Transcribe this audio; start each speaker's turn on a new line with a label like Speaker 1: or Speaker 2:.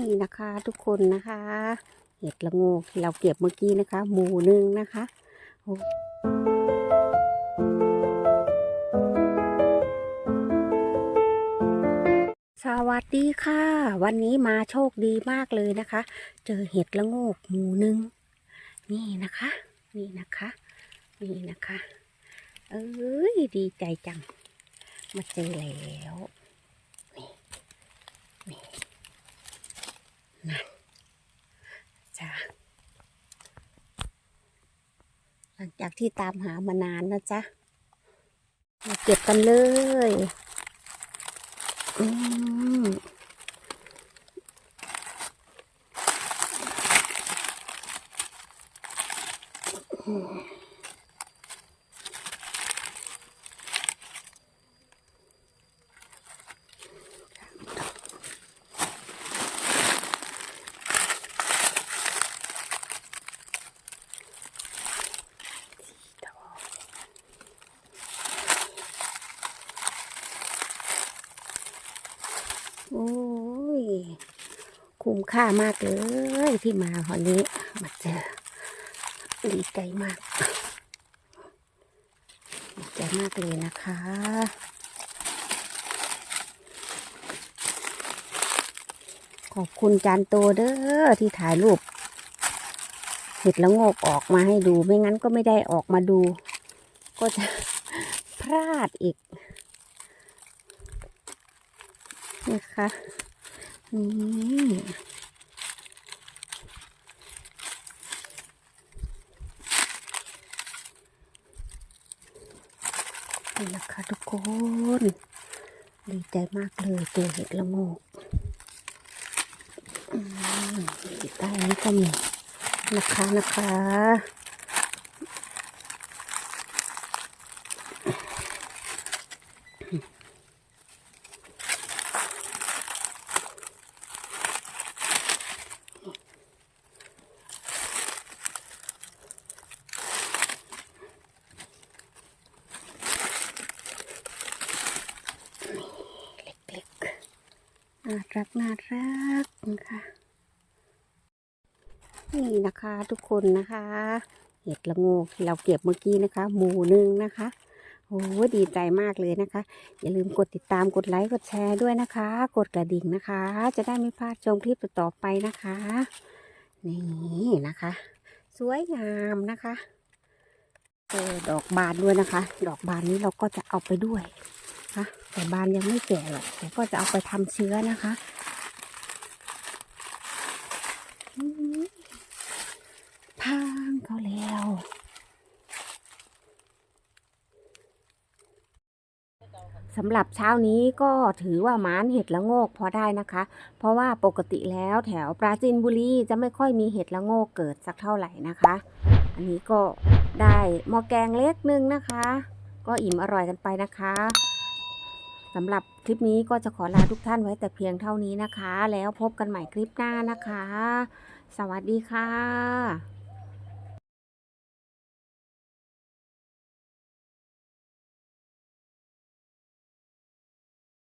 Speaker 1: นี่นะคะทุกคนนะคะ เห็ดละโงกที่เราเก็บเมื่อกี้นะคะ หมูหนึ่งนะคะสวัสดีค่ะ วันนี้มาโชคดีมากเลยนะคะ เจอเห็ดละโงกหมูหนึ่งนี่นะคะ นี่นะคะ นี่นะคะ เอ้ยดีใจจัง มาเจอแล้วนี่นี่นั่นจ้า หลังจากที่ตามหามานานนะจ๊ะมาเก็บกันเลยอืมอืม โอ้ย คุ้มค่ามากเลยที่มาวันนี้มาเจอดีใจมากดีใจมากเลยนะคะขอบคุณจานโตเด้อที่ถ่ายรูปเห็ดละงกออกมาให้ดูไม่งั้นก็ไม่ได้ออกมาดู ก็จะพลาดอีกนะคะ นี่นี่นะคะทุกคน ดีใจมากเลยเจอเห็ดละโงกใต้นี้ก็มีนะคะนะคะ น่ารักน่ารักนะคะนี่นะคะทุกคนนะคะ เห็ดละโงกที่เราเก็บเมื่อกี้นะคะ หมูหนึ่งนะคะโอ้ดีใจมากเลยนะคะ อย่าลืมกดติดตามกดไลค์กดแชร์ด้วยนะคะ กดกระดิ่งนะคะ จะได้ไม่พลาดชมคลิปต่อๆไปนะคะ นี่นะคะ สวยงามนะคะเออดอกบานด้วยนะคะ ดอกบานนี้เราก็จะเอาไปด้วย นะแต่บานยังไม่แก่หรอกแต่ก็จะเอาไปทำเชื้อนะคะทางเขาแล้วสำหรับเช้านี้ก็ถือว่าหมานเห็ดละโงกพอได้นะคะ เพราะว่าปกติแล้วแถวปราจีนบุรีจะไม่ค่อยมีเห็ดละโงกเกิดสักเท่าไหร่นะคะ อันนี้ก็ได้หม้อแกงเล็กนึงนะคะ ก็อิ่มอร่อยกันไปนะคะ สำหรับคลิปนี้ก็จะขอลาทุกท่านไว้แต่เพียงเท่านี้นะคะ แล้วพบกันใหม่คลิปหน้านะคะ สวัสดีค่ะ